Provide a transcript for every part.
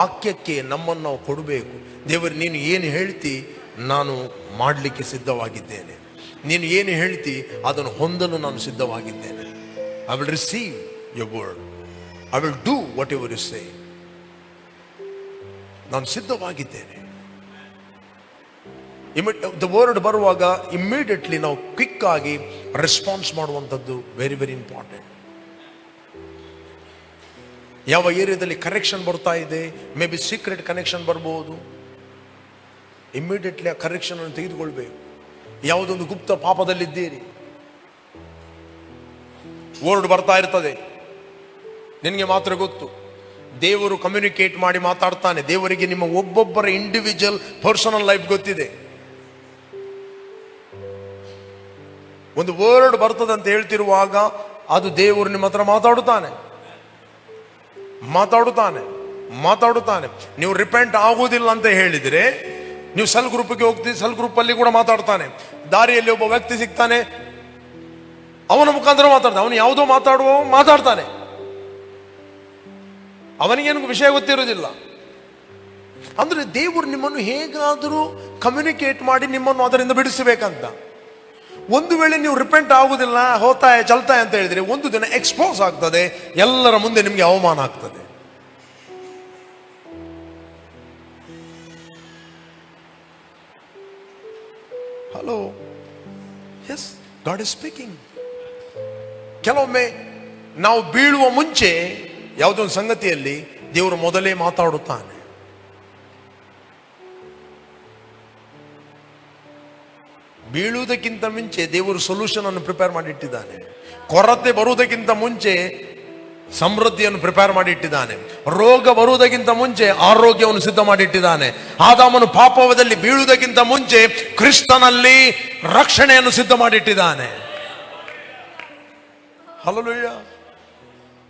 ವಾಕ್ಯಕ್ಕೆ ನಮ್ಮನ್ನು ನಾವು ಕೊಡಬೇಕು. ದೇವರು, ನೀನು ಏನು ಹೇಳ್ತಿ ನಾನು ಮಾಡಲಿಕ್ಕೆ ಸಿದ್ಧವಾಗಿದ್ದೇನೆ. ನೀನು ಏನು ಹೇಳ್ತಿ ಅದನ್ನು ಹೊಂದಲು ನಾನು ಸಿದ್ಧವಾಗಿದ್ದೇನೆ. I will receive you word I will do whatever you say ನಾನು ಸಿದ್ಧವಾಗಿದ್ದೇನೆ. ದ ವರ್ಡ್ ಬರುವಾಗ ಇಮ್ಮಿಡಿಯೇಟ್ಲಿ ನಾವು ಕ್ವಿಕ್ ಆಗಿ ರೆಸ್ಪಾನ್ಸ್ ಮಾಡುವಂಥದ್ದು ವೆರಿ ವೆರಿ ಇಂಪಾರ್ಟೆಂಟ್ ಯಾವ ಏರಿಯಾದಲ್ಲಿ ಕರೆಕ್ಷನ್ ಬರ್ತಾ ಇದೆ ಮೇ ಬಿ ಸೀಕ್ರೆಟ್ ಕನೆಕ್ಷನ್ ಬರ್ಬೋದು. ಇಮ್ಮಿಡಿಯೇಟ್ಲಿ ಆ ಕರೆಕ್ಷನ್ ಅನ್ನು ತೆಗೆದುಕೊಳ್ಬೇಕು. ಯಾವುದೊಂದು ಗುಪ್ತ ಪಾಪದಲ್ಲಿದ್ದೀರಿ. ವರ್ಡ್ ಬರ್ತಾ ಇರ್ತದೆ. ನಿನಗೆ ಮಾತ್ರ ಗೊತ್ತು. ದೇವರು ಕಮ್ಯುನಿಕೇಟ್ ಮಾಡಿ ಮಾತಾಡ್ತಾನೆ. ದೇವರಿಗೆ ನಿಮ್ಮ ಒಬ್ಬೊಬ್ಬರ ಇಂಡಿವಿಜುವಲ್ ಪರ್ಸನಲ್ ಲೈಫ್ ಗೊತ್ತಿದೆ. ಒಂದು ವರ್ಡ್ ಬರ್ತದೆ ಅಂತ ಹೇಳ್ತಿರುವಾಗ ಅದು ದೇವರು ನಿಮ್ಮ ಹತ್ರ ಮಾತಾಡುತ್ತಾನೆ. ಮಾತಾಡುತ್ತಾನೆ ಮಾತಾಡುತ್ತಾನೆ. ನೀವು ರಿಪೆಂಟ್ ಆಗುವುದಿಲ್ಲ ಅಂತ ಹೇಳಿದ್ರೆ, ನೀವು ಸೆಲ್ ಗ್ರೂಪ್ಗೆ ಹೋಗ್ತೀವಿ ಸೆಲ್ ಗ್ರೂಪ್ ಅಲ್ಲಿ ಕೂಡ ಮಾತಾಡ್ತಾನೆ. ದಾರಿಯಲ್ಲಿ ಒಬ್ಬ ವ್ಯಕ್ತಿ ಸಿಗ್ತಾನೆ. ಅವನ ಮುಖಾಂತರ ಮಾತಾಡ್ತಾನೆ. ಅವನು ಯಾವುದೋ ಮಾತಾಡುವ ಮಾತಾಡ್ತಾನೆ. ಅವನಿಗೇನು ವಿಷಯ ಗೊತ್ತಿರೋದಿಲ್ಲ ಅಂದ್ರೆ ದೇವರು ನಿಮ್ಮನ್ನು ಹೇಗಾದರೂ ಕಮ್ಯುನಿಕೇಟ್ ಮಾಡಿ ನಿಮ್ಮನ್ನು ಅದರಿಂದ ಬಿಡಿಸಬೇಕಂತ. ಒಂದು ವೇಳೆ ನೀವು ರಿಪೆಂಟ್ ಆಗುವುದಿಲ್ಲ ಹೋತಾಯ ಚಲ್ತಾಯ ಅಂತ ಹೇಳಿದ್ರೆ ಒಂದು ದಿನ ಎಕ್ಸ್ಪೋಸ್ ಆಗ್ತದೆ, ಎಲ್ಲರ ಮುಂದೆ ನಿಮಗೆ ಅವಮಾನ ಆಗ್ತದೆ. Hello yes God is speaking ಕೆಲವೊಮ್ಮೆ ನಾವು ಬೀಳುವ ಮುಂಚೆ, ಯಾವುದೋ ಒಂದು ಸಂಗತಿಯಲ್ಲಿ ದೇವರು ಮೊದಲೇ ಮಾತಾಡುತ್ತಾನೆ. ಬೀಳುವುದಕ್ಕಿಂತ ಮುಂಚೆ ದೇವರು ಸೊಲ್ಯೂಷನ್ ಅನ್ನು ಪ್ರಿಪೇರ್ ಮಾಡಿಟ್ಟಿದ್ದಾನೆ. ಕೊರತೆ ಬರುವುದಕ್ಕಿಂತ ಮುಂಚೆ ಸಮೃದ್ಧಿಯನ್ನು ಪ್ರಿಪೇರ್ ಮಾಡಿಟ್ಟಿದ್ದಾನೆ. ರೋಗ ಬರುವುದಕ್ಕಿಂತ ಮುಂಚೆ ಆರೋಗ್ಯವನ್ನು ಸಿದ್ಧ ಮಾಡಿಟ್ಟಿದ್ದಾನೆ. ಆದಾಮನು ಪಾಪವದಲ್ಲಿ ಬೀಳುವುದಕ್ಕಿಂತ ಮುಂಚೆ ಕ್ರಿಸ್ತನಲ್ಲಿ ರಕ್ಷಣೆಯನ್ನು ಸಿದ್ಧ ಮಾಡಿಟ್ಟಿದ್ದಾನೆ. ಹಲಲುಯ್ಯ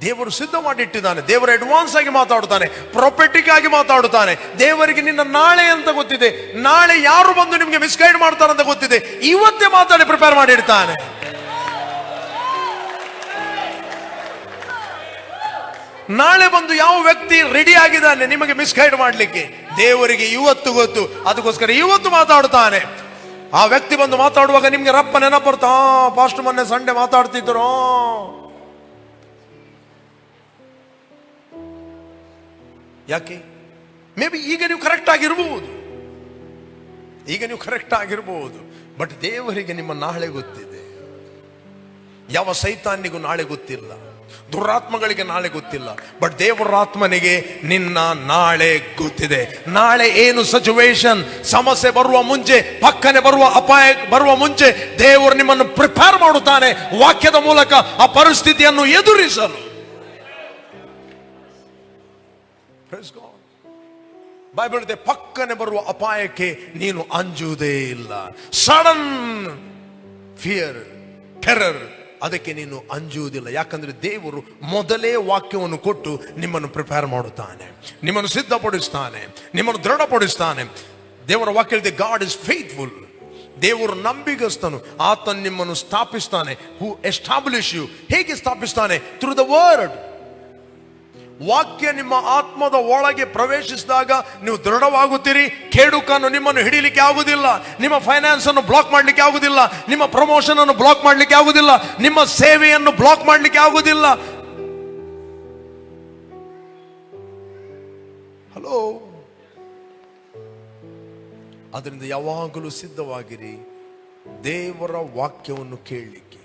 ದೇವರು ಸಿದ್ಧ ಮಾಡಿಟ್ಟಿದ್ದಾನೆ, ದೇವರು ಅಡ್ವಾನ್ಸ್ ಆಗಿ ಮಾತಾಡುತ್ತಾನೆ ಪ್ರೊಪೆಟಿಕ್ ಆಗಿ ಮಾತಾಡುತ್ತಾನೆ. ದೇವರಿಗೆ ನಿನ್ನ ನಾಳೆ ಅಂತ ಗೊತ್ತಿದೆ. ನಾಳೆ ಯಾರು ಬಂದು ನಿಮಗೆ ಮಿಸ್ಗೈಡ್ ಮಾಡ್ತಾರೆ ಅಂತ ಗೊತ್ತಿದೆ. ಇವತ್ತೇ ಮಾತಾಡಿ ಪ್ರಿಪೇರ್ ಮಾಡಿಡ್ತಾನೆ ನಾಳೆ ಬಂದು ಯಾವ ವ್ಯಕ್ತಿ ರೆಡಿ ಆಗಿದ್ದಾನೆ ನಿಮಗೆ ಮಿಸ್ಗೈಡ್ ಮಾಡಲಿಕ್ಕೆ? ದೇವರಿಗೆ ಇವತ್ತು ಗೊತ್ತು. ಅದಕ್ಕೋಸ್ಕರ ಇವತ್ತು ಮಾತಾಡುತ್ತಾನೆ ಆ ವ್ಯಕ್ತಿ ಬಂದು ಮಾತಾಡುವಾಗ ನಿಮ್ಗೆ ರಪ್ಪ ನೆನಪು ಬರ್ತಾ ಪಾಸ್ಟ್ ಮೊನ್ನೆ ಸಂಡೆ ಮಾತಾಡ್ತಿದ್ರು. ಯಾಕೆ? ಮೇ ಬಿ ಈಗ ನೀವು ಕರೆಕ್ಟ್ ಆಗಿರ್ಬೋದು. ಈಗ ನೀವು ಕರೆಕ್ಟ್ ಆಗಿರ್ಬೋದು. ಬಟ್ ದೇವರಿಗೆ ನಿಮ್ಮ ನಾಳೆ ಗೊತ್ತಿದೆ. ಯಾವ ಸೈತಾನ್ಯಗೂ ನಾಳೆ ಗೊತ್ತಿಲ್ಲ. ದುರಾತ್ಮಗಳಿಗೆ ನಾಳೆ ಗೊತ್ತಿಲ್ಲ. ಬಟ್ ದೇವರ ಆತ್ಮನಿಗೆ ನಿನ್ನ ನಾಳೆ ಗೊತ್ತಿದೆ. ನಾಳೆ ಏನು ಸಿಚುವೇಶನ್ ಸಮಸ್ಯೆ ಬರುವ ಮುಂಚೆ, ಪಕ್ಕನೆ ಬರುವ ಅಪಾಯ ಬರುವ ಮುಂಚೆ ದೇವರು ನಿಮ್ಮನ್ನು ಪ್ರಿಪೇರ್ ಮಾಡುತ್ತಾನೆ. ವಾಕ್ಯದ ಮೂಲಕ ಆ ಪರಿಸ್ಥಿತಿಯನ್ನು ಎದುರಿಸಲು. ಬೈಬಲ್ ಪಕ್ಕನೆ ಬರುವ ಅಪಾಯಕ್ಕೆ ನೀನು ಅಂಜುವುದೇ ಇಲ್ಲ. ಸಡನ್ ಫಿಯರ್ ಟೆರರ್ ಅದಕ್ಕೆ ನೀನು ಅಂಜುವುದಿಲ್ಲ. ಯಾಕಂದ್ರೆ ದೇವರು ಮೊದಲೇ ವಾಕ್ಯವನ್ನು ಕೊಟ್ಟು ನಿಮ್ಮನ್ನು ಪ್ರಿಪೇರ್ ಮಾಡುತ್ತಾನೆ. ನಿಮ್ಮನ್ನು ಸಿದ್ಧಪಡಿಸ್ತಾನೆ. ನಿಮ್ಮನ್ನು ದೃಢಪಡಿಸ್ತಾನೆ. ದೇವರ ವಾಕ್ಯ ಇದೆ ಗಾಡ್ ಇಸ್ ಫೇತ್ಫುಲ್ ದೇವರು ನಂಬಿಗಸ್ತನು. ಆತನ್ ನಿಮ್ಮನ್ನು ಸ್ಥಾಪಿಸ್ತಾನೆ. ಹೂ ಎಸ್ಟಾಬ್ಲಿಷ್ ಯು ಹೇಗೆ ಸ್ಥಾಪಿಸ್ತಾನೆ? ಥ್ರೂ ದ ವರ್ಡ್ ವಾಕ್ಯ ನಿಮ್ಮ ಆತ್ಮದ ಒಳಗೆ ಪ್ರವೇಶಿಸಿದಾಗ ನೀವು ದೃಢವಾಗುತ್ತೀರಿ. ಕೇಡುಕನ್ನು ನಿಮ್ಮನ್ನು ಹಿಡಿಲಿಕ್ಕೆ ಆಗುವುದಿಲ್ಲ. ನಿಮ್ಮ ಫೈನಾನ್ಸ್ ಅನ್ನು ಬ್ಲಾಕ್ ಮಾಡಲಿಕ್ಕೆ ಆಗುವುದಿಲ್ಲ. ನಿಮ್ಮ ಪ್ರಮೋಷನ್ ಅನ್ನು ಬ್ಲಾಕ್ ಮಾಡಲಿಕ್ಕೆ ಆಗುವುದಿಲ್ಲ. ನಿಮ್ಮ ಸೇವೆಯನ್ನು ಬ್ಲಾಕ್ ಮಾಡಲಿಕ್ಕೆ ಆಗುವುದಿಲ್ಲ. ಹಲೋ ಅದರಿಂದ ಯಾವಾಗಲೂ ಸಿದ್ಧವಾಗಿರಿ. ದೇವರ ವಾಕ್ಯವನ್ನು ಕೇಳಲಿಕ್ಕೆ.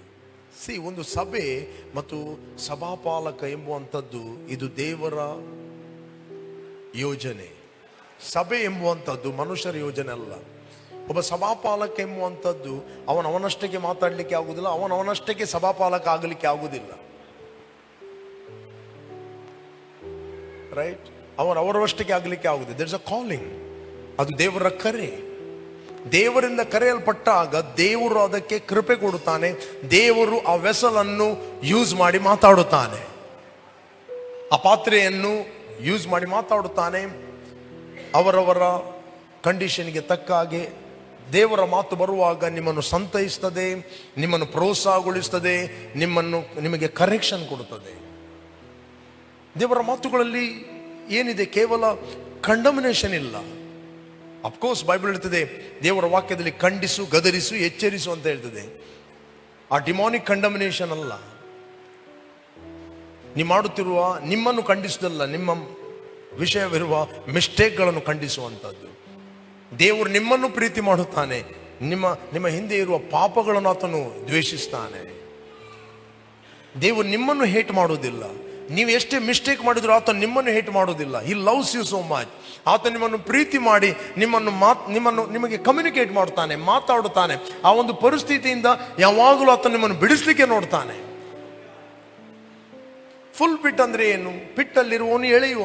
ಸಿ, ಒಂದು ಸಭೆ ಮತ್ತು ಸಭಾಪಾಲಕ ಎಂಬುವಂಥದ್ದು ಇದು ದೇವರ ಯೋಜನೆ. ಸಭೆ ಎಂಬುವಂಥದ್ದು ಮನುಷ್ಯರ ಯೋಜನೆ ಅಲ್ಲ. ಒಬ್ಬ ಸಭಾಪಾಲಕ ಎಂಬುವಂಥದ್ದು ಅವನ ಅವನಷ್ಟಕ್ಕೆ ಮಾತಾಡಲಿಕ್ಕೆ ಆಗುವುದಿಲ್ಲ ಅವನ ಅವನಷ್ಟಕ್ಕೆ ಸಭಾಪಾಲಕ ಆಗಲಿಕ್ಕೆ ಆಗುವುದಿಲ್ಲ ರೈಟ್ ಅವನ ಅವರವಷ್ಟಕ್ಕೆ ಆಗಲಿಕ್ಕೆ ಆಗುದಿಲ್ಲ. ದಟ್ಸ್ ಅ ಕಾಲಿಂಗ್ ಅದು ದೇವರ ಕರೆ. ದೇವರಿಂದ ಕರೆಯಲ್ಪಟ್ಟಾಗ ದೇವರು ಅದಕ್ಕೆ ಕೃಪೆ ಕೊಡುತ್ತಾನೆ. ದೇವರು ಆ ವೆಸಲನ್ನು ಯೂಸ್ ಮಾಡಿ ಮಾತಾಡುತ್ತಾನೆ. ಆ ಪಾತ್ರೆಯನ್ನು ಯೂಸ್ ಮಾಡಿ ಮಾತಾಡುತ್ತಾನೆ. ಅವರವರ ಕಂಡೀಷನ್ಗೆ ತಕ್ಕ ಹಾಗೆ ದೇವರ ಮಾತು ಬರುವಾಗ ನಿಮ್ಮನ್ನು ಸಂತೈಸ್ತದೆ, ನಿಮ್ಮನ್ನು ಪ್ರೋತ್ಸಾಹಗೊಳಿಸ್ತದೆ, ನಿಮ್ಮನ್ನು ನಿಮಗೆ ಕರೆಕ್ಷನ್ ಕೊಡುತ್ತದೆ. ದೇವರ ಮಾತುಗಳಲ್ಲಿ ಏನಿದೆ? ಕೇವಲ ಕಂಡಮಿನೇಷನ್ ಇಲ್ಲ. ಅಫ್ಕೋರ್ಸ್ ಬೈಬಲ್ ಹೇಳ್ತದೆ, ದೇವರ ವಾಕ್ಯದಲ್ಲಿ ಖಂಡಿಸು, ಗದರಿಸು, ಎಚ್ಚರಿಸು ಅಂತ ಹೇಳ್ತದೆ. ಆ ಡಿಮಾನಿಕ್ ಕಂಡಮಿನೇಷನ್ ಅಲ್ಲ. ನೀವು ಮಾಡುತ್ತಿರುವ, ನಿಮ್ಮನ್ನು ಖಂಡಿಸುವುದಲ್ಲ ನಿಮ್ಮ ವಿಷಯವಿರುವ ಮಿಸ್ಟೇಕ್ಗಳನ್ನು ಖಂಡಿಸುವಂಥದ್ದು ದೇವರು ನಿಮ್ಮನ್ನು ಪ್ರೀತಿ ಮಾಡುತ್ತಾನೆ, ನಿಮ್ಮ ನಿಮ್ಮ ಹಿಂದೆ ಇರುವ ಪಾಪಗಳನ್ನು ಆತನು ದ್ವೇಷಿಸ್ತಾನೆ. ದೇವರು ನಿಮ್ಮನ್ನು ಹೇಟ್ ಮಾಡುವುದಿಲ್ಲ. ನೀವು ಎಷ್ಟೇ ಮಿಸ್ಟೇಕ್ ಮಾಡಿದ್ರು ಆತ ನಿಮ್ಮನ್ನು ಹೇಟ್ ಮಾಡೋದಿಲ್ಲ. ಈ ಲವ್ಸ್ ಯು ಸೋ ಮಚ್ ಆತ ನಿಮ್ಮನ್ನು ಪ್ರೀತಿ ಮಾಡಿ, ನಿಮ್ಮನ್ನು ಮಾತ್, ನಿಮ್ಮನ್ನು ನಿಮಗೆ ಕಮ್ಯುನಿಕೇಟ್ ಮಾಡ್ತಾನೆ, ಮಾತಾಡುತ್ತಾನೆ. ಆ ಒಂದು ಪರಿಸ್ಥಿತಿಯಿಂದ ಯಾವಾಗಲೂ ಆತ ನಿಮ್ಮನ್ನು ಬಿಡಿಸ್ಲಿಕ್ಕೆ ನೋಡ್ತಾನೆ. ಫುಲ್ ಪಿಟ್ ಅಂದ್ರೆ ಏನು? ಪಿಟ್ಟಲ್ಲಿರುವವನು ಎಳೆಯುವನು.